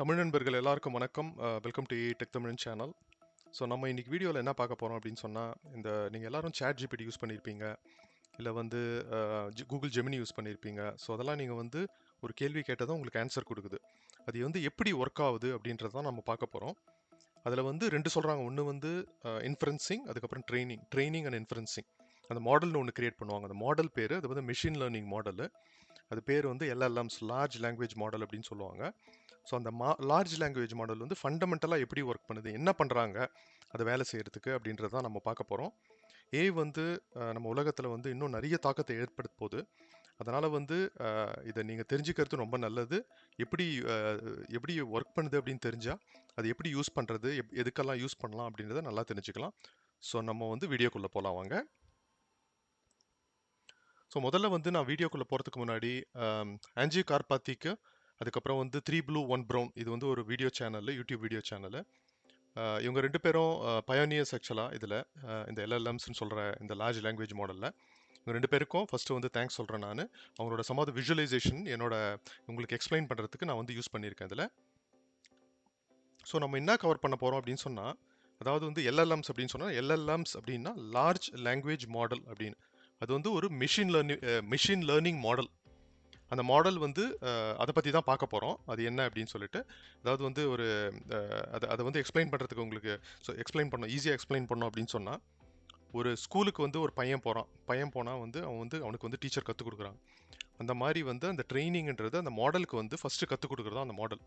தமிழ் நண்பர்கள் எல்லாருக்கும் வணக்கம். Welcome to tech Tamil channel so நம்ம இன்றைக்கி வீடியோவில் என்ன பார்க்க போகிறோம் அப்படின்னு சொன்னால் இந்த நீங்கள் எல்லோரும் சேட் ஜிபிடி யூஸ் பண்ணியிருப்பீங்க இல்லை வந்து கூகுள் ஜெமினி யூஸ் பண்ணியிருப்பீங்க ஸோ அதெல்லாம் நீங்கள் வந்து ஒரு கேள்வி கேட்டதும் உங்களுக்கு ஆன்சர் கொடுக்குது. அது வந்து எப்படி ஒர்க் ஆகுது அப்படின்றத தான் நம்ம பார்க்க போகிறோம் அதில் வந்து ரெண்டு சொல்கிறாங்க ஒன்று வந்து இன்ஃபரன்சிங் அதுக்கப்புறம் ட்ரைனிங் ட்ரைனிங் அண்ட் இன்ஃபரன்சிங் அந்த மாடல்னு ஒன்று கிரியேட் பண்ணுவாங்க. அந்த மாடல் பேர் அது வந்து மிஷின் லேர்னிங் மாடலு அது பேர் வந்து எல்எல்எம்ஸ் லார்ஜ் லாங்குவேஜ் மாடல் அப்படின்னு சொல்லுவாங்க. ஸோ அந்த மா லார்ஜ் லாங்குவேஜ் மாடல் வந்து ஃபண்டமெண்டலாக எப்படி ஒர்க் பண்ணுது? என்ன பண்ணுறாங்க அதை வேலை செய்கிறதுக்கு அப்படின்றத தான் நம்ம பார்க்க போகிறோம் ஏ வந்து நம்ம உலகத்தில் வந்து இன்னும் நிறைய தாக்கத்தை ஏற்படுத்த போகுது. அதனால் வந்து இதை நீங்கள் தெரிஞ்சுக்கிறது ரொம்ப நல்லது. எப்படி எப்படி ஒர்க் பண்ணுது அப்படின்னு தெரிஞ்சால் அது எப்படி யூஸ் பண்ணுறது எப் எதுக்கெல்லாம் யூஸ் பண்ணலாம் அப்படின்றத நல்லா தெரிஞ்சுக்கலாம். ஸோ நம்ம வந்து வீடியோக்குள்ளே போகலாம் வாங்க. ஸோ முதல்ல வந்து நான் வீடியோக்குள்ளே போகிறதுக்கு முன்னாடி ஆன்ஜி கார்பாத்திக்கு அதுக்கப்புறம் வந்து த்ரீ ப்ளூ ஒன் ப்ரௌன் இது வந்து ஒரு video channel YouTube video channel. இவங்க ரெண்டு பேரும் பயோனியர்ஸ் ஆக்சுவலாக இதில் இந்த எல்எல்எம்ஸ்னு சொல்கிற இந்த லார்ஜ் லாங்குவேஜ் மாடலில் இவங்க ரெண்டு பேருக்கும் ஃபஸ்ட்டு வந்து தேங்க்ஸ் சொல்கிறேன் நான். அவங்களோட சமாத விஷுவலைசேஷன் என்னோட உங்களுக்கு எக்ஸ்பிளைன் பண்ணுறதுக்கு நான் வந்து யூஸ் பண்ணியிருக்கேன் இதில். ஸோ நம்ம என்ன கவர் பண்ண போகிறோம் அப்படின்னு சொன்னால் அதாவது வந்து எல்எல்எம்ஸ் அப்படின்னு சொன்னால் எல்எல்எம்ஸ் அப்படின்னா லார்ஜ் லாங்குவேஜ் மாடல் அப்படின்னு. அது வந்து ஒரு machine learning machine learning model அந்த மாடல் வந்து அதை பற்றி தான் பார்க்க போகிறோம் அது என்ன அப்படின்னு சொல்லிட்டு. அதாவது வந்து ஒரு அதை அதை வந்து எக்ஸ்பிளைன் பண்ணுறதுக்கு உங்களுக்கு ஸோ எக்ஸ்பிளைன் பண்ணோம் ஈஸியாக எக்ஸ்பிளைன் பண்ணோம் அப்படின்னு சொன்னால் ஒரு ஸ்கூலுக்கு வந்து ஒரு பையன் போகிறான் பையன் போனால் வந்து அவன் வந்து அவனுக்கு வந்து டீச்சர் கற்றுக் கொடுக்குறான். அந்த மாதிரி வந்து அந்த ட்ரைனிங்ன்றது அந்த மாடலுக்கு வந்து ஃபஸ்ட்டு கற்றுக் கொடுக்குறது அந்த மாடல்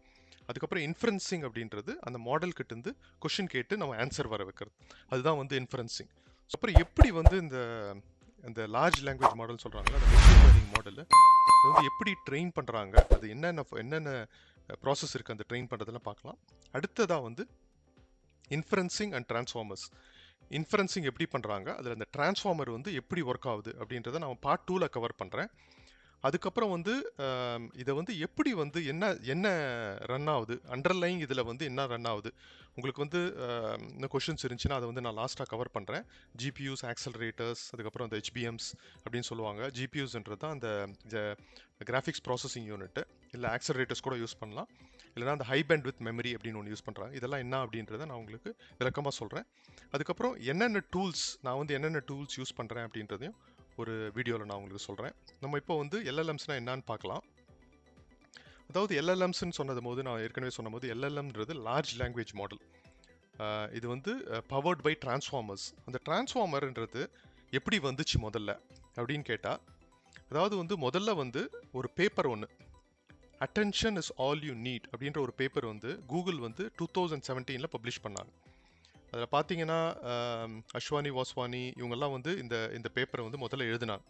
அதுக்கப்புறம் இன்ஃபரன்சிங் அப்படின்றது அந்த மாடல் கிட்டேருந்து கொஷின் கேட்டு நம்ம ஆன்சர் வர வைக்கிறது. அதுதான் வந்து இன்ஃபரன்சிங் அப்புறம் எப்படி வந்து இந்த இந்த லார்ஜ் லாங்குவேஜ் மாடல் சொல்கிறாங்களா அந்த மிஷின் லேர்னிங் அதாவது எப்படி ட்ரெயின் பண்ணுறாங்க அது என்னென்ன என்னென்ன ப்ராசஸ் இருக்குது அந்த ட்ரெயின் பண்ணுறதெல்லாம் பார்க்கலாம். அடுத்ததாக வந்து இன்ஃபரன்சிங் அண்ட் டிரான்ஸ்ஃபார்மர்ஸ் இன்ஃபரன்சிங் எப்படி பண்ணுறாங்க அதில் அந்த டிரான்ஸ்ஃபார்மர் வந்து எப்படி ஒர்க் ஆகுது அப்படின்றத நான் பார்ட் டூவில் கவர் பண்ணுறேன் அதுக்கப்புறம் வந்து இதை வந்து எப்படி வந்து என்ன என்ன ரன் ஆகுது? அண்டர்லைங் இதில் வந்து என்ன ரன் ஆகுது? உங்களுக்கு வந்து ஆம், இன்னும் கொஷின்ஸ் இருந்துச்சுன்னா அதை வந்து நான் லாஸ்ட்டாக கவர் பண்ணுறேன் ஜிபியூஸ் ஆக்சலரேட்டர்ஸ் அதுக்கப்புறம் அந்த ஹெச்பிஎம்ஸ் அப்படின்னு சொல்லுவாங்க. ஜிபியூஸ்ன்றது தான் அந்த கிராஃபிக்ஸ் ப்ராசஸிங் யூனிட்டு இல்லை ஆக்சலரேட்டர்ஸ் கூட யூஸ் பண்ணலாம். இல்லைனா அந்த ஹை பேண்ட் வித் மெமரி அப்படின்னு ஒன்று யூஸ் பண்ணுறாங்க இதெல்லாம் என்ன அப்படின்றத நான் உங்களுக்கு விளக்கமாக சொல்கிறேன் அதுக்கப்புறம் என்னென்ன டூல்ஸ் நான் வந்து என்னென்ன டூல்ஸ் யூஸ் பண்ணுறேன் அப்படின்றதையும் ஒரு வீடியோவில் நான் உங்களுக்கு சொல்கிறேன் நம்ம இப்போ வந்து எல்எல்எம்ஸ்னால் என்னன்னு பார்க்கலாம். அதாவது எல்எல்எம்ஸ்னு சொன்னது போது நான் ஏற்கனவே சொன்ன போது எல்எல்எம்ன்றது லார்ஜ் லாங்குவேஜ் மாடல் இது வந்து பவர்ட் பை டிரான்ஸ்ஃபார்மர்ஸ் அந்த டிரான்ஸ்ஃபார்மர்ன்றது எப்படி வந்துச்சு முதல்ல அப்படின்னு கேட்டால் அதாவது வந்து முதல்ல வந்து ஒரு பேப்பர் ஒன்று attention is all you need அப்படின்ற ஒரு பேப்பர் வந்து கூகுள் வந்து டூ தௌசண்ட் செவன்டீனில் பப்ளிஷ் பண்ணாங்க. அதில் பார்த்தீங்கன்னா அஸ்வானி வாஸ்வானி இவங்கெல்லாம் வந்து இந்த இந்த பேப்பரை வந்து முதல்ல எழுதினாங்க.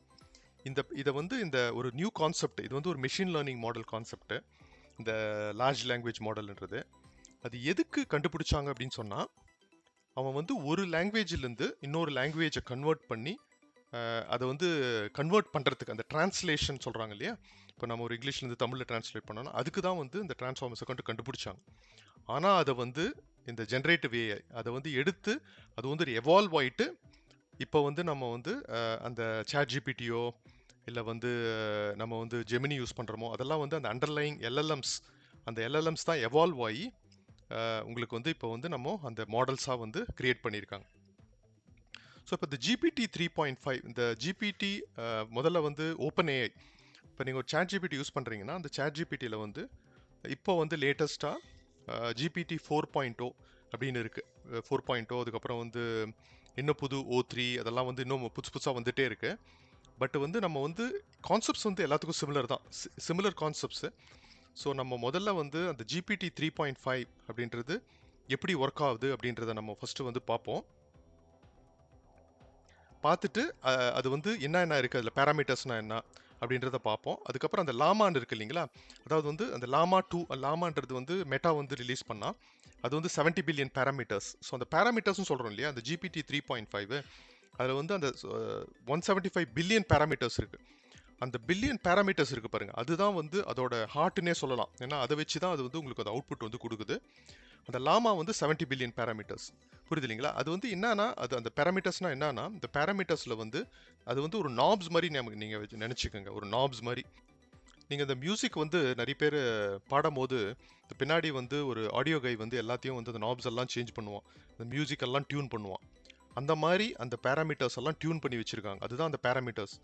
இந்த இதை வந்து இந்த ஒரு நியூ கான்செப்ட் இது வந்து ஒரு மிஷின் லேர்னிங் மாடல் கான்செப்ட்டு இந்த லார்ஜ் லாங்குவேஜ் மாடல்ன்றது அது எதுக்கு கண்டுபிடிச்சாங்க அப்படின்னு சொன்னால் அவன் வந்து ஒரு லாங்குவேஜிலேருந்து இன்னொரு லாங்குவேஜை கன்வெர்ட் பண்ணி அதை வந்து கன்வெர்ட் பண்ணுறதுக்கு அந்த டிரான்ஸ்லேஷன் சொல்கிறாங்க இல்லையா? இப்போ நம்ம ஒரு இங்கிலீஷ்லேருந்து தமிழில் டிரான்ஸ்லேட் பண்ணோம்னா அதுக்கு தான் வந்து இந்த டிரான்ஸ்ஃபார்மர்ஸை கொண்டு கண்டுபிடிச்சாங்க. ஆனால் அதை வந்து இந்த ஜென்ரேட்டிவ் ஏஐ அதை வந்து எடுத்து அது வந்து எவால்வ் ஆகிட்டு இப்போ வந்து நம்ம வந்து அந்த சேட் ஜிபிடியோ இல்லை வந்து நம்ம வந்து ஜெமினி யூஸ் பண்ணுறோமோ அதெல்லாம் வந்து அந்த அண்டர்லைங் எல்எல்எம்ஸ் அந்த எல்எல்எம்ஸ் தான் எவால்வ் ஆகி உங்களுக்கு வந்து இப்போ வந்து நம்ம அந்த மாடல்ஸாக வந்து க்ரியேட் பண்ணியிருக்காங்க. ஸோ இப்போ இந்த ஜிபிடி த்ரீ பாயிண்ட் ஃபைவ் இந்த ஜிபிடி முதல்ல வந்து ஓப்பன் ஏஐ இப்போ நீங்கள் ஒரு சேட் ஜிபிடி யூஸ் பண்ணுறீங்கன்னா அந்த சேட் ஜிபிடியில் வந்து இப்போ வந்து லேட்டஸ்ட்டாக ஜிபிடி ஃபோர் பாயிண்ட் ஓ அப்படின்னு இருக்குது ஃபோர் பாயிண்ட் ஓ அதுக்கப்புறம் வந்து இன்னும் புது ஓ த்ரீ அதெல்லாம் வந்து இன்னும் புதுசு புதுசாக வந்துகிட்டே இருக்குது பட் வந்து நம்ம வந்து கான்செப்ட்ஸ் வந்து எல்லாத்துக்கும் சிமிலர் தான். சிமிலர் கான்செப்ட்ஸு ஸோ நம்ம முதல்ல வந்து அந்த ஜிபிடி த்ரீ பாயிண்ட் ஃபைவ் அப்படின்றது எப்படி ஒர்க் ஆகுது அப்படின்றத நம்ம ஃபஸ்ட்டு வந்து பார்ப்போம். பார்த்துட்டு அது வந்து என்ன என்ன இருக்குது அதில் பேராமீட்டர்ஸ்னால் என்ன? அப்படின்றத பார்ப்போம். அதுக்கப்புறம் அந்த லாமான்னு இருக்கு இல்லைங்களா? அதாவது வந்து அந்த லாமா டூ லாமான்றது வந்து மெட்டா வந்து ரிலீஸ் பண்ணால் அது வந்து 70 பில்லியன் பேராமீட்டர்ஸ் ஸோ அந்த பேராமீட்டர்ஸ்னு சொல்கிறோம் இல்லையா? அந்த ஜிபிடி த்ரீ பாயிண்ட் ஃபைவ் அதில் வந்து அந்த one seventy five billion parameters இருக்குது அந்த பில்லியன் பேராமீட்டர்ஸ் இருக்குது பாருங்கள் அதுதான் வந்து அதோட ஹார்ட்னே சொல்லலாம். ஏன்னா அதை வச்சு தான் அது வந்து உங்களுக்கு அந்த அவுட்புட் வந்து கொடுக்குது. அந்த லாமா வந்து 70 பில்லியன் பேராமீட்டர்ஸ் புரியுது இல்லைங்களா அது வந்து என்னன்னா அது அந்த பேராமீட்டர்ஸ்னால் என்னன்னா இந்த பேராமீட்டர்ஸில் வந்து அது வந்து ஒரு நாப்ஸ் மாதிரி நமக்கு நீங்கள் வச்சு நினச்சிக்கோங்க. ஒரு நாப்ஸ் மாதிரி. நீங்கள் இந்த மியூசிக் வந்து நிறைய பேர் பாடும்போது இந்த பின்னாடி வந்து ஒரு ஆடியோ கை வந்து எல்லாத்தையும் வந்து அந்த நாப்ஸ் எல்லாம் சேஞ்ச் பண்ணுவான். அந்த மியூசிக் எல்லாம் டியூன் பண்ணுவான். அந்த மாதிரி அந்த பேராமீட்டர்ஸ் எல்லாம் டியூன் பண்ணி வச்சுருக்காங்க. அதுதான் அந்த parameters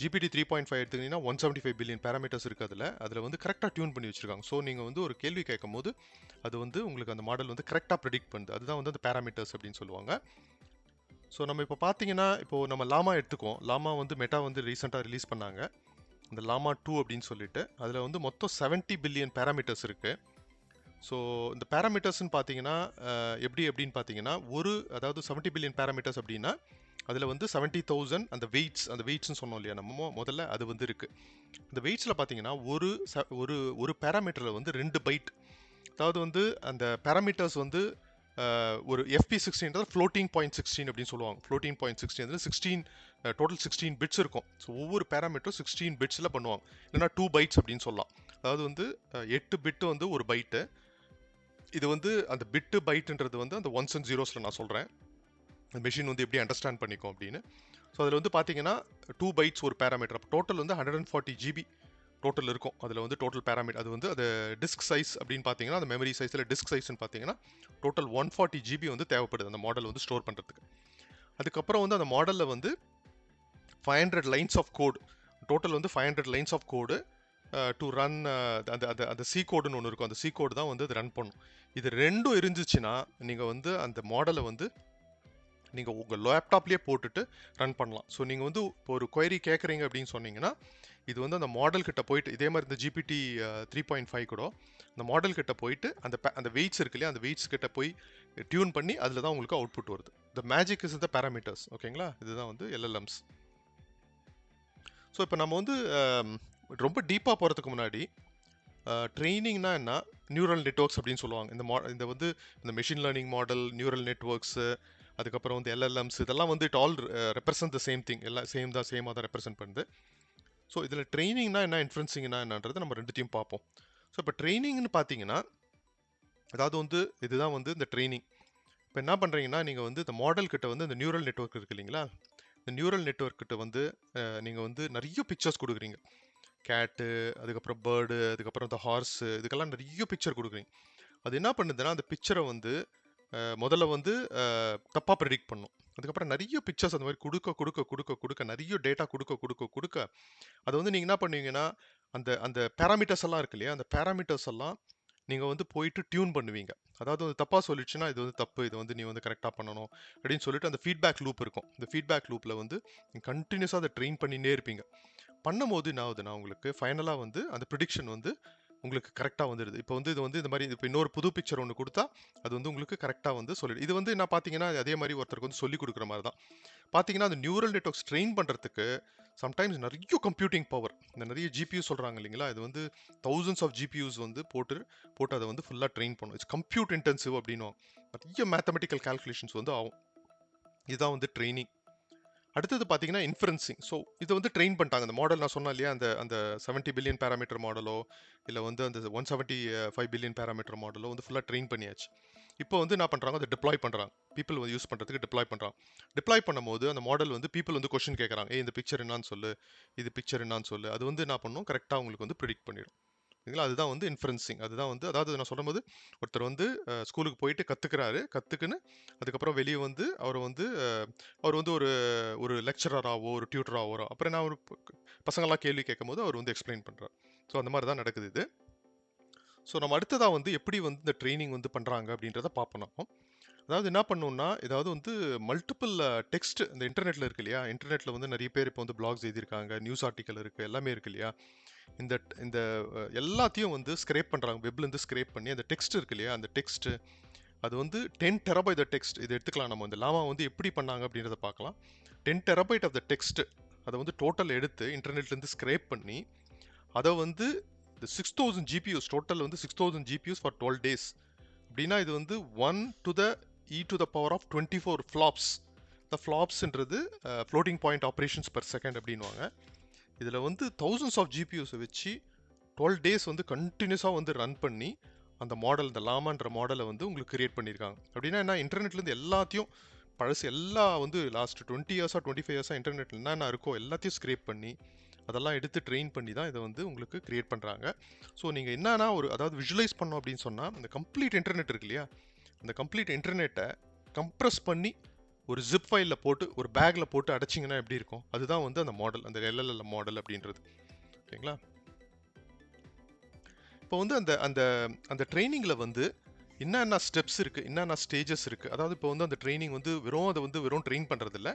GPT three point five எடுத்துக்கிட்டிங்கன்னா one seventy five billion parameters இருக்குது அதில். அதில் வந்து கரெக்டாக டியூன் பண்ணி வச்சிருக்காங்க. ஸோ நீங்கள் வந்து ஒரு கேள்வி கேட்கும் போது அது வந்து உங்களுக்கு அந்த மாடல் வந்து கரெக்டாக ப்ரெடிக்ட் பண்ணுது. அதுதான் வந்து அந்த பேராமீட்டர்ஸ் அப்படின்னு சொல்லுவாங்க. ஸோ நம்ம இப்போ பார்த்தீங்கன்னா இப்போது நம்ம லாமா எடுத்துக்குவோம். லாமா வந்து மெட்டா வந்து ரீசெண்டாக ரிலீஸ் பண்ணாங்க. இந்த லாமா டூ அப்படின்னு சொல்லிட்டு அதில் வந்து மொத்தம் செவன்ட்டி பில்லியன் பேராமீட்டர்ஸ் இருக்குது ஸோ இந்த பேராமீட்டர்ஸ்னு பார்த்தீங்கன்னா எப்படி எப்படின்னு பார்த்தீங்கன்னா ஒரு அதாவது செவன்ட்டி பில்லியன் பேராமீட்டர்ஸ் அப்படின்னா அதில் வந்து செவன்ட்டி தௌசண்ட் அந்த வெயிட்ஸ் அந்த வெயிட்ஸ்னு சொன்னோம் இல்லையா நம்ம? முதல்ல அது வந்து இருக்குது இந்த வெயிட்ஸில் பார்த்தீங்கன்னா ஒரு ச- ஒரு ஒரு பேராமீட்டரில் வந்து ரெண்டு பைட் அதாவது வந்து அந்த பேராமீட்டர்ஸ் வந்து ஒரு எஃபி சிக்ஸ்டீன்றது ஃப்ளோட்டிங் பாயிண்ட் சிக்ஸ்டீன் அப்படின்னு சொல்லுவாங்க. ஃப்ளோட்டிங் பாயிண்ட் சிக்ஸ்டீன் வந்து சிக்ஸ்டீன் டோட்டல் சிக்ஸ்டீன் பிட்ஸ் இருக்கும். ஸோ ஒவ்வொரு பேராமீட்டரும் சிக்ஸ்டீன் பிட்ஸில் பண்ணுவாங்க. இல்லைன்னா டூ பைட்ஸ் அப்படின்னு சொல்லலாம். அதாவது வந்து எட்டு பிட்டு வந்து ஒரு பைட்டு இது வந்து அந்த பிட்டு பைட்டுன்றது வந்து அந்த ஒன்ஸ் அண்ட் ஜீரோஸில் நான் சொல்கிறேன் மெஷின் வந்து எப்படி அண்டர்ஸ்டாண்ட் பண்ணிக்கும் அப்படின்னு. ஸோ அதில் வந்து பார்த்தீங்கன்னா டூ பைட்ஸ் ஒரு பேராமீட்டர் அப்போ டோட்டல் வந்து hundred and forty GB total இருக்கும். அதில் வந்து டோட்டல் பேராமீட்டர் அது வந்து அது டிஸ்க் சைஸ் அப்படின்னு பார்த்தீங்கன்னா அந்த மெமரி சைஸில் டிஸ்க் சைஸ்னு பார்த்தீங்கன்னா டோட்டல் ஒன் ஃபார்ட்டி ஜிபி வந்து தேவைப்படுது அந்த மாடல் வந்து ஸ்டோர் பண்ணுறதுக்கு அதுக்கப்புறம் வந்து அந்த மாடலில் வந்து five hundred lines of code total வந்து five hundred lines of code to run அந்த அந்த அந்த சி கோடுன்னு ஒன்று இருக்கும். அந்த சி கோடு தான் வந்து அது ரன் பண்ணும். இது ரெண்டும் இருந்துச்சுன்னா நீங்கள் வந்து அந்த மாடலை வந்து நீங்கள் உங்கள் லேப்டாப்லேயே போட்டுட்டு ரன் பண்ணலாம். ஸோ நீங்கள் வந்து இப்போ ஒரு கொயரி கேட்குறீங்க அப்படின்னு சொன்னீங்கன்னா இது வந்து அந்த மாடல் கிட்ட போயிட்டு இதே மாதிரி இந்த ஜிபிடி த்ரீ பாயிண்ட் ஃபைவ் கூட அந்த மாடல் கிட்ட போயிட்டு அந்த அந்த வெயிட்ஸ் இருக்கு இல்லையா அந்த வெயிட்ஸ் கிட்ட போய் டியூன் பண்ணி அதில் தான் உங்களுக்கு அவுட்புட் வருது. The magic is the parameters ஓகேங்களா இதுதான் வந்து எல்எல்எம்ஸ் ஸோ இப்போ நம்ம வந்து ரொம்ப டீப்பாக போகிறதுக்கு முன்னாடி ட்ரைனிங்னா என்ன? நியூரல் நெட்வொர்க்ஸ் அப்படின்னு சொல்லுவாங்க. இந்த மா இந்த வந்து இந்த machine learning model neural networks அதுக்கப்புறம் வந்து எல்எல்எம்ஸ் இதெல்லாம் வந்து it all represent the same thing எல்லாம் சேம் தான் சேமாக தான் ரெப்ரசென்ட் பண்ணுது. ஸோ இதில் ட்ரைனிங்னா என்ன இன்ஃப்ளூன்சிங்னா என்னன்றது நம்ம ரெண்டுத்தையும் பார்ப்போம். ஸோ இப்போ ட்ரைனிங்னு பார்த்தீங்கன்னா அதாவது வந்து இதுதான் வந்து இந்த ட்ரைனிங் இப்போ என்ன பண்ணுறீங்கன்னா நீங்கள் வந்து இந்த மாடல் கிட்ட வந்து இந்த நியூரல் நெட்வொர்க் இருக்கு இல்லைங்களா? இந்த நியூரல் நெட்வொர்க் கிட்ட வந்து uh, நீங்கள் வந்து நிறைய பிக்சர்ஸ் கொடுக்குறீங்க. கேட்டு அதுக்கப்புறம் பேர்டு அதுக்கப்புறம் இந்த ஹார்ஸு இதுக்கெல்லாம் நிறைய பிக்சர் கொடுக்குறீங்க. அது என்ன பண்ணுதுன்னா அந்த பிக்சரை வந்து முதல்ல வந்து தப்பாக ப்ரெடிக்ட் பண்ணும். அதுக்கப்புறம் நிறைய பிக்சர்ஸ் அந்த மாதிரி கொடுக்க கொடுக்க கொடுக்க கொடுக்க நிறைய டேட்டா கொடுக்க கொடுக்க கொடுக்க அதை வந்து நீங்கள் என்ன பண்ணுவீங்கன்னா அந்த அந்த பேராமீட்டர்ஸ் எல்லாம் இருக்கு இல்லையா அந்த பேராமீட்டர்ஸ் எல்லாம் நீங்கள் வந்து போயிட்டு டியூன் பண்ணுவீங்க. அதாவது வந்து தப்பாக சொல்லிடுச்சுன்னா இது வந்து தப்பு இது வந்து நீ வந்து கரெக்டாக பண்ணணும் அப்படின்னு சொல்லிட்டு அந்த ஃபீட்பேக் லூப் இருக்கும். இந்த ஃபீட்பேக் லூப்பில் வந்து நீங்கள் கண்டினியூஸாக அதை ட்ரெயின் பண்ணினே இருப்பீங்க. பண்ணும்போது என்ன ஆகுதுன்னா உங்களுக்கு ஃபைனலாக வந்து அந்த ப்ரிடிக்ஷன் வந்து உங்களுக்கு கரெக்டாக வந்துடுது இப்போ வந்து இது வந்து இந்த மாதிரி இப்போ இன்னொரு புது பிக்சர் ஒன்று கொடுத்தா அது வந்து உங்களுக்கு கரெக்டாக வந்து சொல்லிடு. இது வந்து என்ன பார்த்தீங்கன்னா அதே மாதிரி ஒருத்தருக்கு வந்து சொல்லி கொடுக்குற மாதிரி தான். பார்த்தீங்கன்னா அந்த நியூரல் நெட்வொர்க்ஸ் ட்ரெயின் பண்ணுறதுக்கு சம்டைம்ஸ் நிறைய கம்ப்யூட்டிங் பவர் இந்த நிறைய ஜிபியூ சொல்கிறாங்க இல்லைங்களா? இது வந்து தௌசண்ட்ஸ் ஆஃப் ஜிபியூஸ் வந்து போட்டு போட்டு அதை வந்து ஃபுல்லாக ட்ரெயின் பண்ணும். இட்ஸ் கம்ப்யூட் இன்டென்சிவ் அப்படின்னும் நிறைய மேத்தமெட்டிக்கல் கால்குலேஷன்ஸ் வந்து ஆகும். இதுதான் வந்து ட்ரைனிங் அடுத்தது பார்த்தீங்கன்னா இன்ஃபரன்சிங் ஸோ இதை வந்து ட்ரெயின் பண்ணிட்டாங்க. அந்த மாடல் நான் சொன்னேன் இல்லையா? அந்த அந்த செவன்ட்டி பில்லியன் பேராமீட்டர் மாடலோ இல்லை வந்து அந்த one seventy five billion parameter மாடலோ வந்து ஃபுல்லாக ட்ரெயின் பண்ணியாச்சு. இப்போ வந்து என்ன பண்ணுறாங்க அதை டிப்ளாய் பண்ணுறாங்க பீப்புள் வந்து யூஸ் பண்ணுறதுக்கு டிப்ளாய் பண்ணுறாங்க டிப்ளாய் பண்ணும்போது அந்த மாடல் வந்து பீப்புள் வந்து கொஷின் கேட்குறாங்க. ஏ இந்த பிக்சர் என்னான்னு சொல்லு. இது பிக்சர் என்னான்னு சொல்லு. அது வந்து என்ன பண்ணும்? கரெக்டாக உங்களுக்கு வந்து ப்ரிடிக்ட் பண்ணிடும். சரிங்களா அதுதான் வந்து இன்ஃபரன்சிங் அதுதான் வந்து அதாவது நான் சொல்லும்போது ஒருத்தர் வந்து ஸ்கூலுக்கு போயிட்டு கற்றுக்கிறாரு கற்றுக்குன்னு அதுக்கப்புறம் வெளியே வந்து அவர் வந்து அவர் வந்து ஒரு ஒரு லெக்சரராகவோ ஒரு டியூட்டராகவோ அப்புறம் நான் ஒரு பசங்களாம் கேள்வி கேட்கும் போது அவர் வந்து எக்ஸ்பிளைன் பண்ணுறார் ஸோ அந்த மாதிரி தான் நடக்குது இது. ஸோ நம்ம அடுத்ததாக வந்து எப்படி வந்து இந்த ட்ரைனிங் வந்து பண்ணுறாங்க அப்படின்றத பார்ப்போம் நம்ம. அதாவது என்ன பண்ணோம்னா ஏதாவது வந்து மல்டிபிள் டெக்ஸ்ட் இந்த இன்டர்நெட்டில் இருக்கு இல்லையா? இன்டர்நெட்டில் வந்து நிறைய பேர் இப்போ வந்து பிளாக்ஸ் எழுதியிருக்காங்க நியூஸ் ஆர்டிக்கல் இருக்குது எல்லாமே இருக்கு இல்லையா? இந்த இந்த எல்லாத்தையும் வந்து ஸ்க்ரேப் பண்ணுறாங்க வெப்லேருந்து ஸ்க்ரேப் பண்ணி அந்த டெக்ஸ்ட் இருக்கு இல்லையா? அந்த டெக்ஸ்ட் அது வந்து டென் டெரபைட் த டெக்ஸ்ட் இது எடுத்துக்கலாம். நம்ம இந்த லாமா வந்து எப்படி பண்ணாங்க அப்படின்றத பார்க்கலாம். Ten terabyte of the text அதை வந்து டோட்டல் எடுத்து இன்டர்நெட்லேருந்து ஸ்க்ரேப் பண்ணி அதை வந்து இந்த சிக்ஸ் தௌசண்ட் ஜிபியூஸ் டோட்டல் வந்து six thousand GPUs for twelve days அப்படின்னா இது வந்து one to the e to the power of twenty four flops இந்த ஃப்ளாப்ஸ்ன்றது floating point operations per second அப்படின்வாங்க இதில் வந்து தௌசண்ட்ஸ் ஆஃப் ஜிபியூஸை வச்சு டுவெல் டேஸ் வந்து கண்டினியூஸாக வந்து ரன் பண்ணி அந்த மாடல் இந்த லாமான்ற மாடலை வந்து உங்களுக்கு கிரியேட் பண்ணியிருக்காங்க அப்படின்னா என்ன இன்டர்நெட்லேருந்து எல்லாத்தையும் பழசு எல்லா வந்து லாஸ்ட் டுவெண்ட்டி இயர்ஸாக டுவெண்ட்டி ஃபைவ் இயர்ஸாக இன்டர்நெட்டில் என்னென்ன இருக்கோ எல்லாத்தையும் ஸ்க்ரேப் பண்ணி அதெல்லாம் எடுத்து ட்ரெயின் பண்ணி தான் இதை வந்து உங்களுக்கு கிரியேட் பண்ணுறாங்க ஸோ நீங்கள் என்னன்னா ஒரு அதாவது விஷுவலைஸ் பண்ணோம் அப்படின்னு சொன்னால் இந்த கம்ப்ளீட் இன்டர்நெட் இருக்கு இல்லையா? அந்த கம்ப்ளீட் இன்டர்நெட்டை கம்ப்ரஸ் பண்ணி ஒரு ஜிப் ஃபைலில் போட்டு ஒரு பேக்கில் போட்டு அடைச்சிங்கன்னா எப்படி இருக்கும்? அதுதான் வந்து அந்த மாடல் அந்த எல்எல்எல் மாடல் அப்படின்றது. ஓகேங்களா இப்போ வந்து அந்த அந்த அந்த ட்ரைனிங்கில் வந்து என்னென்ன ஸ்டெப்ஸ் இருக்குது என்னென்ன ஸ்டேஜஸ் இருக்குது அதாவது இப்போ வந்து அந்த ட்ரைனிங் வந்து வெறும் அதை வந்து வெறும் ட்ரெயின் பண்ணுறதில்ல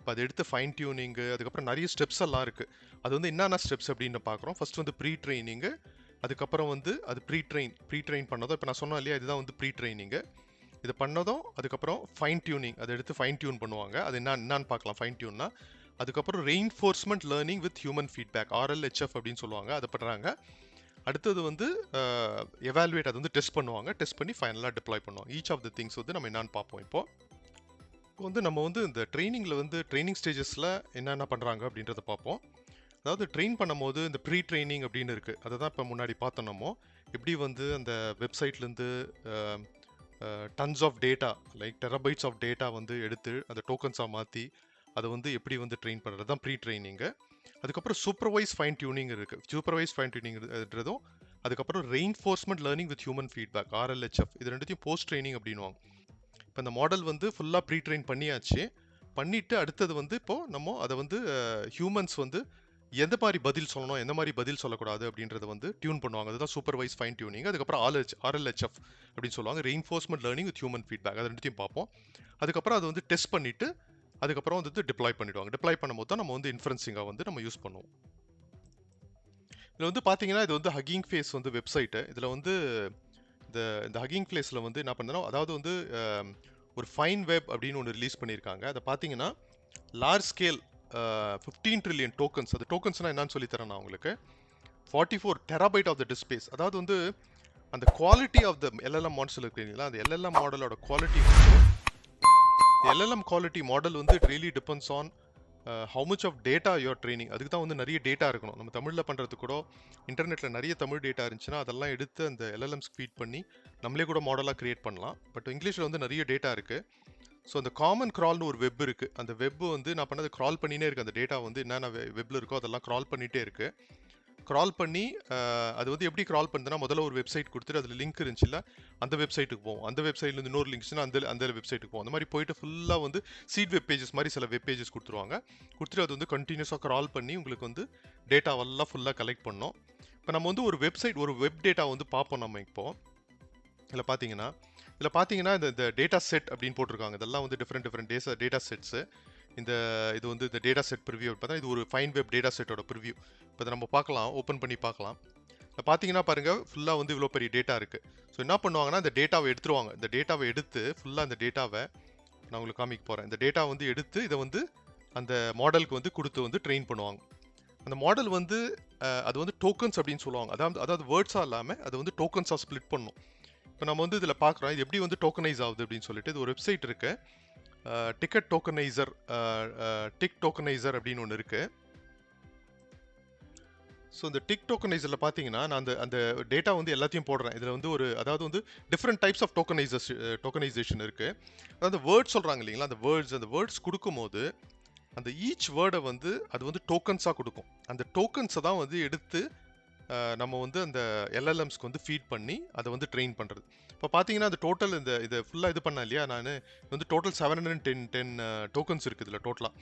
இப்போ அதை எடுத்து ஃபைன் டியூனிங்கு அதுக்கப்புறம் நிறைய ஸ்டெப்ஸ் எல்லாம் இருக்குது அது வந்து என்னென்ன ஸ்டெப்ஸ் அப்படின்னு பார்க்குறோம். ஃபஸ்ட் வந்து ப்ரீ ட்ரைனிங்கு அதுக்கப்புறம் வந்து அது ப்ரீ ட்ரெயின் ப்ரீ ட்ரெயின் பண்ணதும் இப்போ நான் சொன்னேன் இல்லையா இதுதான் வந்து ப்ரீ ட்ரைனிங்கு இது பண்ணதும் அதுக்கப்புறம் ஃபைன் டியூனிங் அதை எடுத்து ஃபைன் டியூன் பண்ணுவாங்க. அது என்ன என்னான்னு பார்க்கலாம். ஃபைன் டியூன்னா அதுக்கப்புறம் reinforcement learning with human feedback RLHF அப்படின்னு சொல்லுவாங்க அதை பண்ணுறாங்க அடுத்தது வந்து எவாலுவேட் அது வந்து டெஸ்ட் பண்ணுவாங்க. டெஸ்ட் பண்ணி ஃபைனலாக டிப்ளாய் பண்ணுவாங்க. ஈச் ஆஃப் த திங்ஸ் வந்து நம்ம என்னென்னு பார்ப்போம் இப்போது இப்போ வந்து நம்ம வந்து இந்த ட்ரைனிங்கில் வந்து ட்ரைனிங் ஸ்டேஜஸில் என்னென்ன பண்ணுறாங்க அப்படின்றத பார்ப்போம். அதாவது ட்ரெயின் பண்ணும்போது இந்த ப்ரீ ட்ரைனிங் அப்படின்னு இருக்குது அதை தான் இப்போ முன்னாடி பார்த்தோம் நம்ம. எப்படி வந்து அந்த வெப்சைட்லேருந்து tons of data like terabytes of data வந்து எடுத்து அந்த டோக்கன்ஸாக மாற்றி அதை வந்து எப்படி வந்து ட்ரெயின் பண்ணுறது தான் ப்ரீ ட்ரைனிங்கு அதுக்கப்புறம் சூப்பர்வைஸ் ஃபைன் டியூனிங் இருக்குது சூப்பர்வைஸ் ஃபைன் டியூனிங்ன்றதும் அதுக்கப்புறம் reinforcement learning with human feedback RLHF இது ரெண்டுத்தையும் போஸ்ட் ட்ரைனிங் அப்படின்வாங்க இப்போ இந்த மாடல் வந்து ஃபுல்லாக ப்ரீ ட்ரெயின் பண்ணியாச்சு. பண்ணிவிட்டு அடுத்தது வந்து இப்போது நம்ம அதை வந்து ஹியூமன்ஸ் வந்து எந்த மாதிரி பதில் சொல்லணும் எந்த மாதிரி பதில் சொல்லக்கூடாது அப்படின்றத வந்து டியூன் பண்ணுவாங்க. அதுதான் சூப்பர்வைஸ் ஃபைன் டியூனிங் அதுக்கப்புறம் ஆர்எல்ஹெச் ஆர்எல்ஹெச்எஃப் அப்படின்னு சொல்லுவாங்க. Reinforcement learning with human feedback அது ரெண்டுத்தையும் பார்ப்போம். அதுக்கப்புறம் அது வந்து டெஸ்ட் பண்ணிவிட்டு அதுக்கப்புறம் வந்து டிப்ளாய் பண்ணிடுவாங்க. டிப்ளாய் பண்ணும்போது தான் நம்ம வந்து இன்ஃபரன்சிங்காக வந்து நம்ம யூஸ் பண்ணுவோம். இதில் வந்து பார்த்தீங்கன்னா இது வந்து ஹக்கிங் ஃபேஸ் வந்து வெப்சைட்டு இதில் வந்து இந்த இந்த ஹக்கிங் ஃபேஸில் வந்து என்ன பண்ணணும் அதாவது வந்து ஒரு ஃபைன் வெப் அப்படின்னு ஒன்று ரிலீஸ் பண்ணியிருக்காங்க. அதை பார்த்தீங்கன்னா large scale fifteen trillion tokens அது டோக்கன்ஸ்னால் என்னன்னு சொல்லி நான் உங்களுக்கு. Forty four terabyte of the disk space அதாவது வந்து அந்த quality of the LLM model இருக்கிறீங்களா அந்த எல்எல்எம் மாடலோட குவாலிட்டி எல்எல்எம் குவாலிட்டி மாடல் வந்து it really depends on how much of data your training அதுக்கு தான் வந்து நிறைய டேட்டா இருக்கணும். நம்ம தமிழில் பண்ணுறது கூட இன்டர்நெட்டில் நிறைய தமிழ் டேட்டா இருந்துச்சுன்னா அதெல்லாம் எடுத்து அந்த எல்எல்எம்ஸ் ஃபீட் பண்ணி நம்மளே கூட மாடலாக க்ரியேட் பண்ணலாம். பட் இங்கிலீஷில் வந்து நிறைய டேட்டா இருக்குது ஸோ அந்த காமன் க்ரால்னு ஒரு வெப் இருக்குது அந்த வெப் வந்து நான் பண்ணது க்ரால் பண்ணினே இருக்குது அந்த டேட்டா வந்து என்னென்ன வெப்பில் இருக்கோ அதெல்லாம் க்ரால் பண்ணிகிட்டே இருக்குது க்ரால் பண்ணி அது வந்து எப்படி க்ரால் பண்ணுதுன்னா முதல்ல ஒரு வெப்சைட் கொடுத்துட்டு அதில் லிங்க் இருந்துச்சுல அந்த வெப்சைட்டுக்கு போவோம். அந்த வெப்சைட்லேருந்து இன்னொரு லிங்க்ஸ்னா அந்த அந்த வெப்சைட்டுக்கு போவோம். அந்த மாதிரி போயிட்டு ஃபுல்லாக வந்து சீட் வெப் பேஜஸ் மாதிரி சில வெப் பேஜஸ் கொடுத்துருவாங்க. கொடுத்துட்டு அது வந்து கண்டினியூஸாக க்ரால் பண்ணி உங்களுக்கு வந்து டேட்டாவெல்லாம் ஃபுல்லாக கலெக்ட் பண்ணோம். இப்போ நம்ம வந்து ஒரு வெப்சைட் ஒரு வெப் டேட்டா வந்து பார்ப்போம் நம்ம இப்போது இதில் பார்த்தீங்கன்னா இதில் பார்த்தீங்கன்னா இந்த இந்த டேட்டா செட் அப்படின்னு போட்டிருக்காங்க. இதெல்லாம் வந்து different different days data sets இந்த இது வந்து இந்த டேட்டா செட் ப்ரிவியூ பார்த்தா இது ஒரு ஃபைன் வெப் டேட்டா செட்டோட ப்ரிவியூ இப்போ இதை நம்ம பார்க்கலாம் ஓப்பன் பண்ணி பார்க்கலாம். இப்போ பார்த்தீங்கன்னா பாருங்கள் ஃபுல்லாக வந்து இவ்வளோ பெரிய டேட்டா இருக்குது ஸோ என்ன பண்ணுவாங்கன்னா இந்த டேட்டாவை எடுத்துருவாங்க. இந்த டேட்டாவை எடுத்து ஃபுல்லாக அந்த டேட்டாவை நான் உங்களுக்கு காமிக்க போகிறேன் இந்த டேட்டா வந்து எடுத்து இதை வந்து அந்த மாடலுக்கு வந்து கொடுத்து வந்து ட்ரெயின் பண்ணுவாங்க. அந்த மாடல் வந்து அது வந்து டோக்கன்ஸ் அப்படின்னு சொல்லுவாங்க. அதாவது அதாவது வேர்ட்ஸாக இல்லாமல் அது வந்து டோக்கன்ஸாக ஸ்ப்ளிட் பண்ணும். இப்போ நம்ம வந்து இதில் பார்க்குறோம் இது எப்படி வந்து டோக்கனைஸ் ஆகுது அப்படின்னு சொல்லிட்டு இது ஒரு வெப்சைட் இருக்கு. டிக்கெட் டோக்கனைசர் டிக் டோக்கனைசர் அப்படின்னு ஒன்று இருக்கு. ஸோ இந்த டிக் டோக்கனைசரில் பார்த்தீங்கன்னா நான் அந்த அந்த டேட்டா வந்து எல்லாத்தையும் போடுறேன். இதில் வந்து ஒரு அதாவது வந்து different types of tokenizes tokenization இருக்குது அதாவது வேர்ட்ஸ் சொல்கிறாங்க இல்லைங்களா? அந்த வேர்ட்ஸ் அந்த வேர்ட்ஸ் கொடுக்கும்போது அந்த ஈச் வேர்டை வந்து அது வந்து டோக்கன்ஸாக கொடுக்கும். அந்த டோக்கன்ஸை தான் வந்து எடுத்து நம்ம வந்து அந்த எல்எல்எம்ஸ்க்கு வந்து ஃபீட் பண்ணி அதை வந்து ட்ரெயின் பண்ணுறது இப்போ பார்த்தீங்கன்னா அந்த டோட்டல் இந்த இதை ஃபுல்லாக இது பண்ணேன் இல்லையா? நான் வந்து total seven hundred ten ten tokens இருக்குது இதில் டோட்டலாக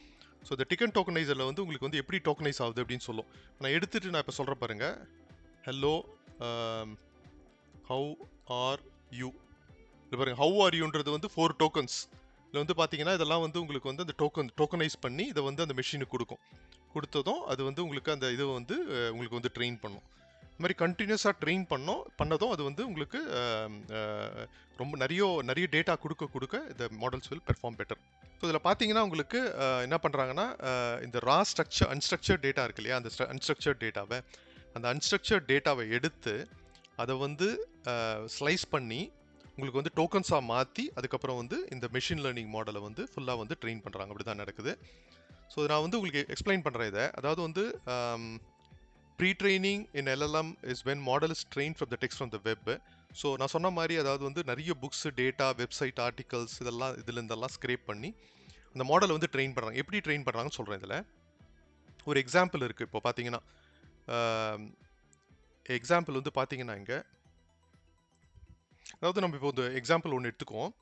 ஸோ இந்த டிக்கன் டோக்கனைசரில் வந்து உங்களுக்கு வந்து எப்படி டோக்கனைஸ் ஆகுது அப்படின்னு சொல்லும். நான் எடுத்துகிட்டு நான் இப்போ சொல்கிறேன் பாருங்கள் hello how um, are you இது பாருங்கள் ஹவு ஆர் யூன்றது வந்து ஃபோர் டோக்கன்ஸ் இதில் வந்து பார்த்தீங்கன்னா இதெல்லாம் வந்து உங்களுக்கு வந்து அந்த டோக்கன் டோக்கனைஸ் பண்ணி இதை வந்து அந்த மிஷினுக்கு கொடுக்கும். கொடுத்ததும் அது வந்து உங்களுக்கு அந்த இதை வந்து உங்களுக்கு வந்து ட்ரெயின் பண்ணும். இந்த மாதிரி கண்டினியூஸாக ட்ரெயின் பண்ணோம். பண்ணதும் அது வந்து உங்களுக்கு ரொம்ப நிறைய நிறைய டேட்டா கொடுக்க கொடுக்க இந்த models will perform better so இதில் பார்த்தீங்கன்னா உங்களுக்கு என்ன பண்ணுறாங்கன்னா இந்த ரா ஸ்ட்ரக்சர் அன்ஸ்ட்ரக்சர்ட் டேட்டா இருக்கு இல்லையா? அந்த அன்ஸ்ட்ரக்சர்ட் டேட்டாவை அந்த அன்ஸ்ட்ரக்சர்ட் டேட்டாவை எடுத்து அதை வந்து ஸ்லைஸ் பண்ணி உங்களுக்கு வந்து டோக்கன்ஸாக மாற்றி அதுக்கப்புறம் வந்து இந்த மெஷின் லேர்னிங் மாடலை வந்து ஃபுல்லாக வந்து ட்ரெயின் பண்ணுறாங்க அப்படி தான் நடக்குது ஸோ நான் வந்து உங்களுக்கு எக்ஸ்பிளைன் பண்ணுறேன் இதை. அதாவது வந்து pre training in LLM is when model is train from the text from the web so நான் சொன்ன மாதிரி அதாவது வந்து நிறைய புக்ஸ் டேட்டா வெப்சைட் ஆர்டிகல்ஸ் இதெல்லாம் இதுல இருந்தெல்லாம் ஸ்க்ரேப் பண்ணி அந்த மாடலை வந்து ட்ரெயின் பண்ணுறாங்க எப்படி ட்ரெயின் பண்ணுறாங்கன்னு சொல்கிறேன் இதில். ஒரு எக்ஸாம்பிள் இருக்குது இப்போ பார்த்தீங்கன்னா எக்ஸாம்பிள் வந்து பார்த்தீங்கன்னா இங்கே அதாவது நம்ம இப்போ இந்த எக்ஸாம்பிள் ஒன்று எடுத்துக்குவோம்.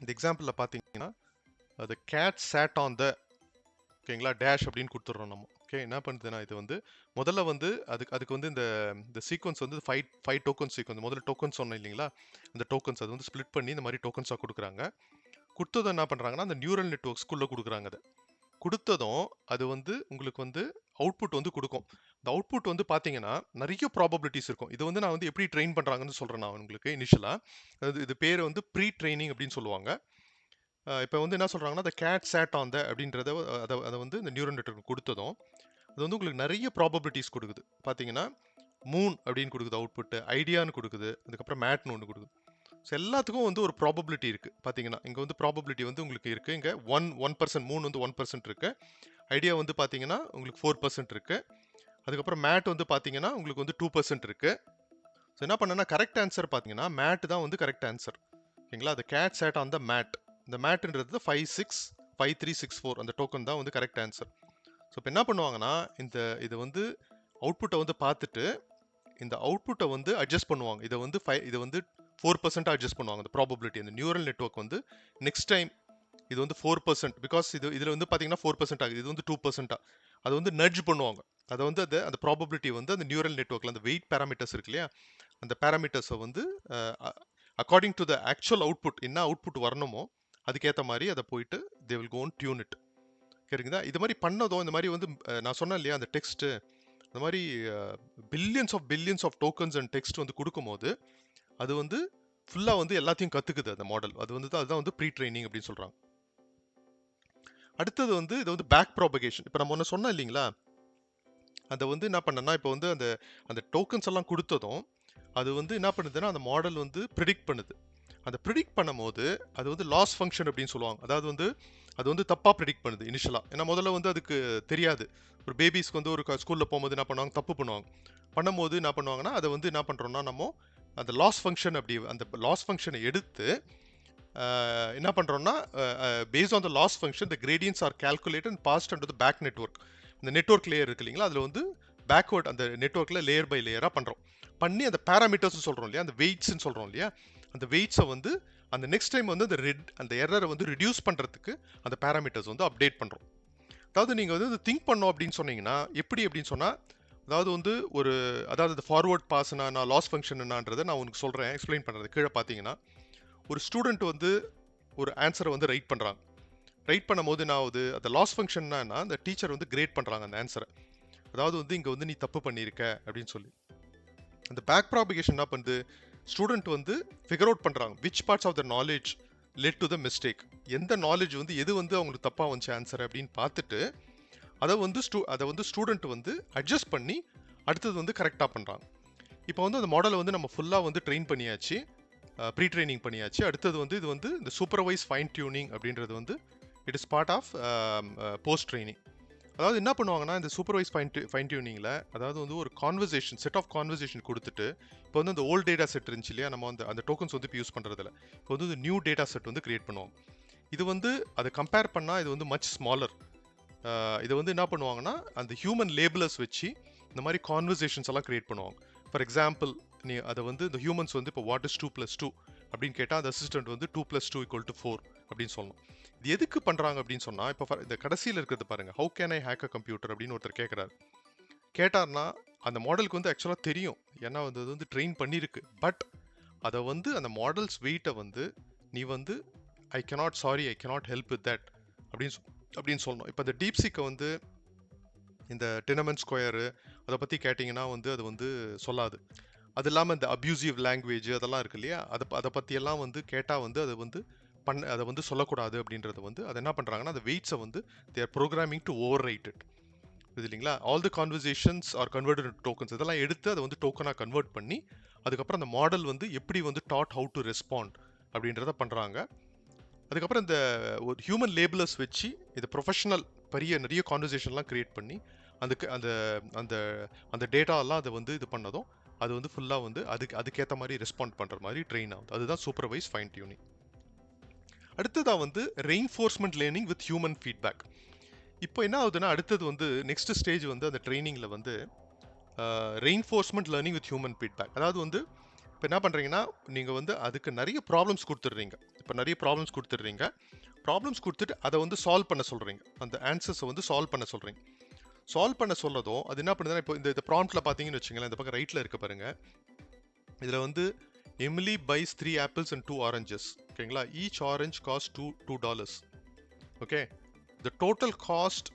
இந்த எக்ஸாம்பிளில் பார்த்தீங்கன்னா அது கேட் சேட் ஆன் த ஓகேங்களா டேஷ் அப்படின்னு கொடுத்துட்றோம் நம்ம. ஓகே. என்ன பண்ணுதுன்னா இது வந்து முதல்ல வந்து அதுக்கு அதுக்கு வந்து இந்த இந்த சீக்வன்ஸ் வந்து ஃபைவ் ஃபைவ் டோக்கன் சீக்வன்ஸ் முதல்ல டோக்கன்ஸ் சொன்னேன் இல்லைங்களா? அந்த டோக்கன்ஸ் அது வந்து ஸ்ப்ளிட் பண்ணி இந்த மாதிரி டோக்கன்ஸாக கொடுக்குறாங்க. கொடுத்ததும் என்ன பண்ணுறாங்கன்னா அந்த நியூரல் நெட்ஒர்க்ஸ்குள்ளே கொடுக்குறாங்க அதை. கொடுத்ததும் அது வந்து உங்களுக்கு வந்து அவுட்புட் வந்து கொடுக்கும். இந்த அவுட்புட் வந்து பார்த்தீங்கன்னா நிறைய ப்ராபபிலிட்டிஸ் இருக்கும். இது வந்து நான் வந்து எப்படி ட்ரெயின் பண்ணுறாங்கன்னு சொல்கிறேன் நான் உங்களுக்கு இனிஷியலாக அது இது பேர் வந்து ப்ரீ ட்ரைனிங் அப்படின்னு சொல்லுவாங்க. இப்போ வந்து என்ன சொல்கிறாங்கன்னா அந்த கேட் சேட் ஆன் த அப்படின்றத அதை அதை வந்து இந்த நியூரல் நெட்ஒர்க் கொடுத்ததும் அது வந்து உங்களுக்கு நிறைய ப்ராபபிலிட்டிஸ் கொடுக்குது. பார்த்தீங்கன்னா மூன் அப்படின்னு கொடுக்குது அவுட்புட்டு ஐடியான்னு கொடுக்குது அதுக்கப்புறம் மேட்னு ஒன்று கொடுக்குது. ஸோ எல்லாத்துக்கும் வந்து ஒரு ப்ராபபிலிட்டி இருக்குது பார்த்தீங்கன்னா இங்கே வந்து ப்ராபபிலிட்டி வந்து உங்களுக்கு இருக்குது இங்கே ஒன் ஒன் பர்சன்ட் மூணு வந்து ஒன் பர்சன்ட் இருக்குது ஐடியா வந்து பார்த்தீங்கன்னா உங்களுக்கு ஃபோர் பர்சன்ட் இருக்குது அதுக்கப்புறம் மேட் வந்து பார்த்தீங்கன்னா உங்களுக்கு வந்து டூ பர்சன்ட் இருக்குது ஸோ என்ன பண்ணேன்னா கரெக்ட் ஆன்சர் பார்த்தீங்கன்னா மேட் தான் வந்து கரெக்ட் ஆன்சர் ஓகேங்களா? அது cat sat on the mat இந்த மேட்ன்றது five six five three six four அந்த டோக்கன் தான் வந்து கரெக்ட் ஆன்சர் ஸோ இப்போ என்ன பண்ணுவாங்கன்னா இந்த இது வந்து அவுட்புட்டை வந்து பார்த்துட்டு இந்த அவுட்புட்டை வந்து அட்ஜஸ்ட் பண்ணுவாங்க. இதை வந்து ஃபைவ் இதை வந்து ஃபோர் பர்சன்ட்டாக அட்ஜஸ்ட் பண்ணுவாங்க அந்த ப்ராபபிலிட்டி அந்த நியூரல் நெட்ஒர்க் வந்து நெக்ஸ்ட் டைம் இது வந்து ஃபோர் பர்சன்ட் பிகாஸ் இது இதில் வந்து பார்த்தீங்கன்னா ஃபோர் பர்சன்ட் ஆகுது. இது வந்து டூ பர்சன்ட்டாக அதை வந்து நட்ஜ் பண்ணுவாங்க. அதை வந்து அது அந்த ப்ராபபிலிட்டி வந்து அந்த நியூரல் நெட்ஒர்க்கில் அந்த வெயிட் பேராமீட்டர்ஸ் இருக்கு இல்லையா? அந்த பேராமீட்டர்ஸை வந்து according to the actual output என்ன அவுட்புட் வரணுமோ அதுக்கேற்ற மாதிரி அதை போயிட்டு they will gone tune it சரிங்களா இது மாதிரி பண்ணதும் இந்த மாதிரி வந்து நான் சொன்னேன் இல்லையா அந்த டெக்ஸ்ட்டு இந்த மாதிரி billions of billions of tokens and text வந்து கொடுக்கும்போது அது வந்து ஃபுல்லாக வந்து எல்லாத்தையும் கற்றுக்குது அந்த மாடல் அது வந்து அதுதான் வந்து ப்ரீ ட்ரைனிங் அப்படின்னு சொல்கிறாங்க அடுத்தது வந்து இது வந்து பேக் ப்ராபகேஷன் இப்போ நம்ம ஒன்று சொன்னோம் இல்லைங்களா அதை வந்து என்ன பண்ணேன்னா இப்போ வந்து அந்த அந்த டோக்கன்ஸ் எல்லாம் கொடுத்ததும் அது வந்து என்ன பண்ணுதுன்னா அந்த மாடல் வந்து ப்ரிடிக்ட் பண்ணுது. அந்த ப்ரிடிக்ட் பண்ணும்போது அது வந்து லாஸ் ஃபங்க்ஷன் அப்படின்னு சொல்லுவாங்க. அதாவது வந்து அது வந்து தப்பாக ப்ரிடிக்ட் பண்ணுது இனிஷியலாக ஏன்னா முதல்ல வந்து அதுக்கு தெரியாது. ஒரு பேபிஸ்க்கு வந்து ஒரு ஸ்கூலில் போகும்போது என்ன பண்ணுவாங்க? தப்பு பண்ணுவாங்க. பண்ணும்போது என்ன பண்ணுவாங்கன்னா அதை வந்து என்ன பண்ணுறோம்னா நம்ம அந்த லாஸ் ஃபங்க்ஷன் அப்படி அந்த லாஸ் ஃபங்க்ஷனை எடுத்து என்ன பண்ணுறோம்னா based on the loss function the gradients are calculate and passed and the back network இந்த நெட்ஒர்க் லேயர் இருக்கு இல்லைங்களா? அதில் வந்து பேக்வர்ட் அந்த நெட்ஒர்க்கில் லேயர் பை லேயராக பண்ணுறோம் பண்ணி அந்த பேராமீட்டர்ஸ்னு சொல்கிறோம் இல்லையா? அந்த வெயிட்ஸ்ன்னு சொல்கிறோம் இல்லையா? அந்த வெயிட்ஸை வந்து அந்த நெக்ஸ்ட் டைம் வந்து அந்த ரெட் அந்த எரரை வந்து ரிடியூஸ் பண்ணுறதுக்கு அந்த பேராமீட்டர்ஸ் வந்து அப்டேட் பண்ணுறோம் அதாவது நீங்கள் வந்து திங்க் பண்ணோம் அப்படின்னு சொன்னீங்கன்னா எப்படி அப்படின்னு சொன்னால் அதாவது வந்து ஒரு அதாவது ஃபார்வர்ட் பாஸ்னா நான் லாஸ் ஃபங்க்ஷன்னான்றதை நான் உனக்கு சொல்கிறேன் எக்ஸ்பிளைன் பண்ணுறது கீழே பார்த்தீங்கன்னா ஒரு ஸ்டூடெண்ட் வந்து ஒரு ஆன்சரை வந்து ரைட் பண்ணுறாங்க ரைட் பண்ணும்போது என்ன ஆகுது? அந்த லாஸ் ஃபங்க்ஷன்னா அந்த டீச்சர் வந்து கிரேட் பண்ணுறாங்க அந்த ஆன்சரை அதாவது வந்து இங்கே வந்து நீ தப்பு பண்ணியிருக்க அப்படின்னு சொல்லி. அந்த பேக் ப்ராபிகேஷன் என்ன பண்ணுது? ஸ்டூடெண்ட் வந்து ஃபிகர் அவுட் பண்ணுறாங்க which parts of the knowledge led to the mistake எந்த நாலேஜ் வந்து எது வந்து அவங்களுக்கு தப்பாக வந்துச்சு ஆன்சர் அப்படின்னு பார்த்துட்டு அதை வந்து ஸ்டூ அதை வந்து ஸ்டூடெண்ட் வந்து அட்ஜஸ்ட் பண்ணி அடுத்தது வந்து கரெக்டாக பண்ணுறாங்க இப்போ வந்து அந்த மாடலை வந்து நம்ம ஃபுல்லாக வந்து ட்ரெயின் பண்ணியாச்சு. ப்ரீ ட்ரைனிங் பண்ணியாச்சு. அடுத்தது வந்து இது வந்து இந்த சூப்பர்வைஸ் ஃபைன் டியூனிங் அப்படின்றது வந்து it is part of post training அதாவது என்ன பண்ணுவாங்கன்னா இந்த சூப்பர்வைஸ் ஃபைன் ஃபைன் டியூனிங்கில் அதாவது வந்து ஒரு கான்வர்சேஷன் செட் ஆஃப் கான்வர்சேஷன் கொடுத்துட்டு இப்போ வந்து அந்த ஓல்ட் டேட்டா செட் இருந்துச்சு இல்லையா நம்ம வந்து அந்த டோக்கன்ஸ் வந்து இப்போ யூஸ் பண்ணுறதில்ல இப்போ வந்து நியூ டேட்டா செட் வந்து கிரியேட் பண்ணுவோம். இது வந்து அதை கம்பேர் பண்ணால் இது வந்து மச் ஸ்மாலர் இதை வந்து என்ன பண்ணுவாங்கன்னா அந்த ஹியூமன் லேபிளர்ஸ் வச்சு இந்த மாதிரி கான்வர்சேஷன்ஸ் எல்லாம் கிரியேட் பண்ணுவாங்க. ஃபார் எக்ஸாம்பிள் நீ அதை வந்து இந்த ஹியூமன்ஸ் வந்து இப்போ what is two plus two அப்படின்னு கேட்டால் அந்த அசிஸ்டன்ட் வந்து two plus two equal to four அப்படின்னு சொல்லணும். இது எதுக்கு பண்ணுறாங்க அப்படின்னு சொன்னால் இப்போ இந்த கடைசியில் இருக்கிறது பாருங்கள் how can I hack a computer அப்படின்னு ஒருத்தர் கேட்குறாரு கேட்டார்னா அந்த மாடலுக்கு வந்து ஆக்சுவலாக தெரியும். ஏன்னா வந்து அது வந்து ட்ரெயின் பண்ணியிருக்கு பட் அதை வந்து அந்த மாடல்ஸ் வெயிட்டை வந்து நீ வந்து I cannot sorry I cannot help with that அப்படின்னு அப்படின்னு சொல்லணும். இப்போ இந்த டீப்சிக்கை வந்து இந்த டெனமெண்ட் ஸ்கொயரு அதை பற்றி கேட்டிங்கன்னா வந்து அது வந்து சொல்லாது. அது இல்லாமல் இந்த அப்யூசிவ் லாங்குவேஜ் அதெல்லாம் இருக்கு இல்லையா? அதை அதை பற்றியெல்லாம் வந்து கேட்டால் வந்து அது வந்து பண்ண அதை வந்து சொல்லக்கூடாது அப்படின்றத வந்து அதை என்ன பண்ணுறாங்கன்னா அந்த வெயிட்ஸை வந்து their programming to over written இது இல்லைங்களா? All the conversations are convert tokens இதெல்லாம் எடுத்து அதை வந்து டோக்கனாக கன்வெர்ட் பண்ணி அதுக்கப்புறம் அந்த மாடல் வந்து எப்படி வந்து டாட் ஹவு டு ரெஸ்பாண்ட் அப்படின்றத பண்ணுறாங்க அதுக்கப்புறம் இந்த ஒரு ஹியூமன் லேபிளர்ஸ் வச்சு இது ப்ரொஃபஷனல் பெரிய நிறைய கான்வர்சேஷன்லாம் க்ரியேட் பண்ணி அதுக்கு அந்த அந்த அந்த டேட்டாலாம் அதை வந்து இது பண்ணதும் அது வந்து ஃபுல்லாக வந்து அதுக்கு அதுக்கேற்ற மாதிரி ரெஸ்பாண்ட் பண்ணுற மாதிரி ட்ரெயின் ஆகுது. அதுதான் சூப்பர்வைஸ் ஃபைன் டியூனிங் அடுத்ததாக வந்து reinforcement learning with human feedback இப்போ என்ன ஆகுதுன்னா அடுத்தது வந்து நெக்ஸ்ட் ஸ்டேஜ் வந்து அந்த ட்ரைனிங்கில் வந்து reinforcement learning with human feedback அதாவது வந்து இப்போ என்ன பண்ணுறீங்கன்னா நீங்கள் வந்து அதுக்கு நிறைய ப்ராப்ளம்ஸ் கொடுத்துட்றீங்க. இப்போ நிறைய ப்ராப்ளம்ஸ் கொடுத்துட்றீங்க. ப்ராப்ளம்ஸ் கொடுத்துட்டு அதை வந்து சால்வ் பண்ண சொல்கிறீங்க அந்த ஆன்சர்ஸை வந்து சால்வ் பண்ண சொல்கிறீங்க சால்வ் பண்ண சொல்லதும் அது என்ன பண்ணுதுன்னா இப்போ இந்த ப்ராம்ப்டில் பார்த்தீங்கன்னு வச்சுங்களேன் இந்த பக்கம் ரைட்டில் இருக்க பாருங்க. இதில் வந்து Emily buys three apples and two oranges ஓகேங்களா each orange cost two two dollars okay the total cost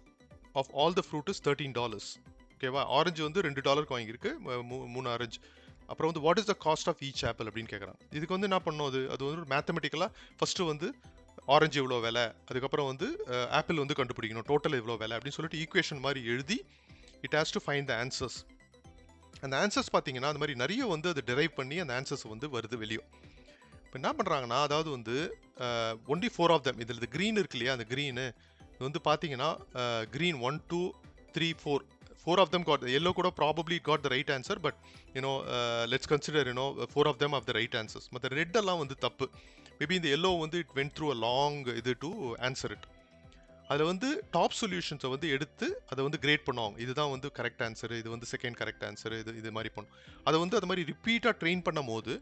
of all the fruit is thirteen dollars ஓகேவா ஆரஞ்சு வந்து ரெண்டு டாலருக்கு வாங்கியிருக்கு. மூ- மூணு ஆரஞ்சு அப்புறம் வந்து what is the cost of each apple அப்படின்னு கேட்குறான் இதுக்கு வந்து என்ன பண்ணும் அது? அது வந்து மேத்தமெட்டிக்கலாக ஃபஸ்ட்டு வந்து ஆரஞ்சு இவ்வளோ விலை? அதுக்கப்புறம் வந்து ஆப்பிள் வந்து கண்டுபிடிக்கணும். டோட்டல் இவ்வளோ விலை? அப்படின்னு சொல்லிட்டு ஈக்குவேஷன் மாதிரி எழுதி it has to find the answers அந்த ஆன்சர்ஸ் பார்த்தீங்கன்னா அந்த மாதிரி நிறைய வந்து அது டெரைவ் பண்ணி அந்த ஆன்சர்ஸ் வந்து வருது வெளியே. இப்போ என்ன பண்ணுறாங்கன்னா அதாவது வந்து ஒன்லி ஃபோர் ஆஃப் தம் இதில் இந்த க்ரீன் இருக்கு இல்லையா அந்த க்ரீனு இது வந்து பார்த்தீங்கன்னா green one two three four four of them got yellow கூட probably got the right answer but you know let's consider you know four of them of the right answers மற்ற red எல்லாம் வந்து தப்பு. Maybe இந்த yellow வந்து it went through a long இது to answer it அதில் வந்து டாப் சொல்யூஷன்ஸை வந்து எடுத்து அதை வந்து கிரேட் பண்ணுவாங்க. இதுதான் வந்து கரெக்ட் ஆன்சர் இது வந்து செகண்ட் கரெக்ட் ஆன்சர் இது இது மாதிரி பண்ணும். அதை வந்து அது மாதிரி ரிப்பீட்டாக ட்ரெயின் பண்ணும் போது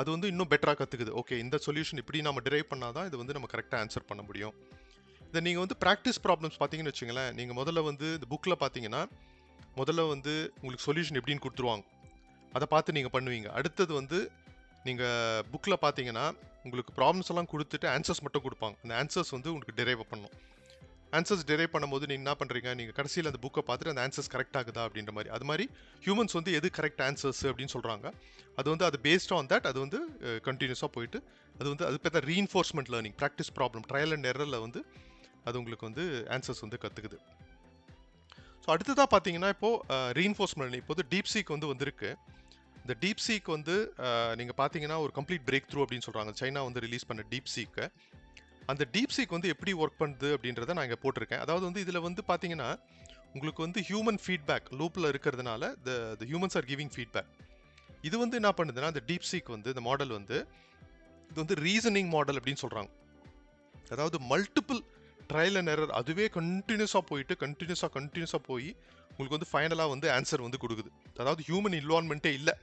அது வந்து இன்னும் பெட்டராக கற்றுக்குது ஓகே இந்த சொல்யூஷன் இப்படி நம்ம டிரைவ் பண்ணால் தான் இது வந்து நம்ம கரெக்டாக ஆன்சர் பண்ண முடியும். இதை நீங்கள் வந்து ப்ராக்டிஸ் ப்ராப்ளம்ஸ் பார்த்தீங்கன்னு வச்சுங்களேன் நீங்கள் முதல்ல வந்து இந்த புக்கில் பார்த்தீங்கன்னா முதல்ல வந்து உங்களுக்கு சொல்யூஷன் எப்படின்னு கொடுத்துருவாங்க. அதை பார்த்து நீங்கள் பண்ணுவீங்க. அடுத்தது வந்து நீங்கள் புக்கில் பார்த்தீங்கன்னா உங்களுக்கு ப்ராப்ளம்ஸ் எல்லாம் கொடுத்துட்டு ஆன்சர்ஸ் மட்டும் கொடுப்பாங்க. அந்த ஆன்சர்ஸ் வந்து உங்களுக்கு டிரைவ் பண்ணும். ஆன்சர்ஸ் டெரைவ் பண்ணும்போது நீங்கள் என்ன பண்ணுறீங்க நீங்கள் கடைசியில் அந்த புக்கை பார்த்துட்டு அந்த ஆன்சர்ஸ் கரெக்ட் ஆகுதா அப்படின்ற மாதிரி. அது மாதிரி ஹியூமன்ஸ் வந்து எது கரெக்ட் ஆன்சர்ஸ் அப்படின்னு சொல்கிறாங்க அது வந்து அது பேஸ்ட் ஆன் தட் அது வந்து கண்டினியூஸாக போயிட்டு அது வந்து அது பார்த்தா reinforcement learning practice problem trial and எரரில் வந்து அது உங்களுக்கு வந்து ஆன்சர்ஸ் வந்து கற்றுக்குது ஸோ அடுத்ததாக பார்த்தீங்கன்னா இப்போது ரீஎன்ஃபோர்ஸ்மெண்ட் இப்போ வந்து டீப் சீக் வந்து வந்திருக்கு. இந்த டீப் சீக் வந்து நீங்கள் பார்த்தீங்கன்னா ஒரு கம்ப்ளீட் பிரேக் த்ரூ அப்படின்னு சொல்கிறாங்க சைனா வந்து ரிலீஸ் பண்ண டீப்சீக்கை அந்த டீப் சீக் வந்து எப்படி ஒர்க் பண்ணுது அப்படின்றத நான் இங்கே போட்டிருக்கேன். அதாவது வந்து இதில் வந்து பார்த்தீங்கன்னா உங்களுக்கு வந்து ஹியூமன் ஃபீட்பேக் லூப்பில் இருக்கிறதுனால the the humans are giving feedback இது வந்து என்ன பண்ணுதுன்னா அந்த டீப் சீக் வந்து இந்த மாடல் வந்து இது வந்து ரீசனிங் மாடல் அப்படின்னு சொல்கிறாங்க அதாவது மல்டிபிள் ட்ரையல் அண்ட் எரர் அதுவே கண்டினியூஸாக போயிட்டு கண்டினியூஸாக கண்டினியூஸாக போய் உங்களுக்கு வந்து ஃபைனலாக வந்து ஆன்சர் வந்து கொடுக்குது. அதாவது ஹியூமன் இன்வால்மெண்ட்டே இல்லை.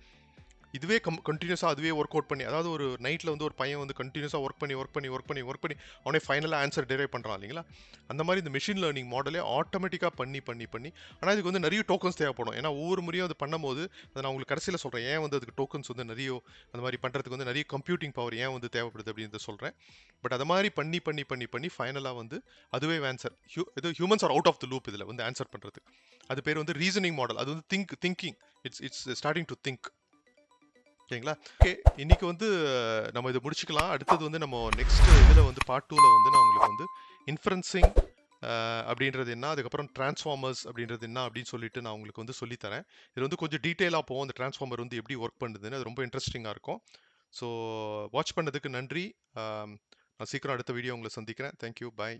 இதுவே கம் கண்டினியூஸாக அதுவே ஒர்க் அவுட் பண்ணி அதாவது ஒரு நைட்டில் வந்து ஒரு பையன் வந்து கண்டினியூஸாக ஒர்க் பண்ணி ஒர்க் பண்ணி ஒர்க் பண்ணி ஒர்க் பண்ணி அவனே ஃபைனலாக ஆன்சர் டெரைவ் பண்ணுறான் இல்லைங்களா? அந்த மாதிரி இந்த மிஷின் லேர்னிங் மாடலே ஆட்டோமேட்டிக்காக பண்ணி பண்ணி பண்ணி ஆனால் இதுக்கு வந்து நிறைய டோக்கன்ஸ் தேவைப்படும். ஏன்னா ஒவ்வொரு முறையும் அது பண்ணும்போது அதை நான் உங்களுக்கு கடைசியில் சொல்கிறேன் ஏன் வந்து அதுக்கு டோக்கன்ஸ் வந்து நிறைய அந்த மாதிரி பண்ணுறதுக்கு வந்து நிறைய கம்ப்யூட்டிங் பவர் ஏன் வந்து தேவைப்படுது அப்படின்னு சொல்கிறேன் பட் அது மாதிரி பண்ணி பண்ணி பண்ணி பண்ணி ஃபைனலாக வந்து அதுவே ஆன்சர் ஹியூ இது humans are out of the loop இதில் வந்து ஆன்சர் பண்ணுறது அது பேர் வந்து ரீசனிங் மாடல் அது வந்து think thinking it's it's starting to think ஓகேங்களா? ஓகே இன்னைக்கு வந்து நம்ம இதை முடிச்சுக்கலாம். அடுத்தது வந்து நம்ம நெக்ஸ்ட் இதில் வந்து பார்ட் டூவில் வந்து நான் உங்களுக்கு வந்து இன்ஃபரன்சிங் அப்படின்றது என்ன? அதுக்கப்புறம் டிரான்ஸ்ஃபார்மர்ஸ் அப்படின்றது என்ன? அப்படின்னு சொல்லிட்டு நான் உங்களுக்கு வந்து சொல்லித்தரேன் இது வந்து கொஞ்சம் டீட்டெயிலாக போவோம் அந்த டிரான்ஸ்ஃபார்மர் வந்து எப்படி ஒர்க் பண்ணுதுன்னு அது ரொம்ப இன்ட்ரெஸ்டிங்காக இருக்கும். ஸோ வாட்ச் பண்ணதுக்கு நன்றி. நான் சீக்கிரம் அடுத்த வீடியோ உங்களை சந்திக்கிறேன். Thank you bye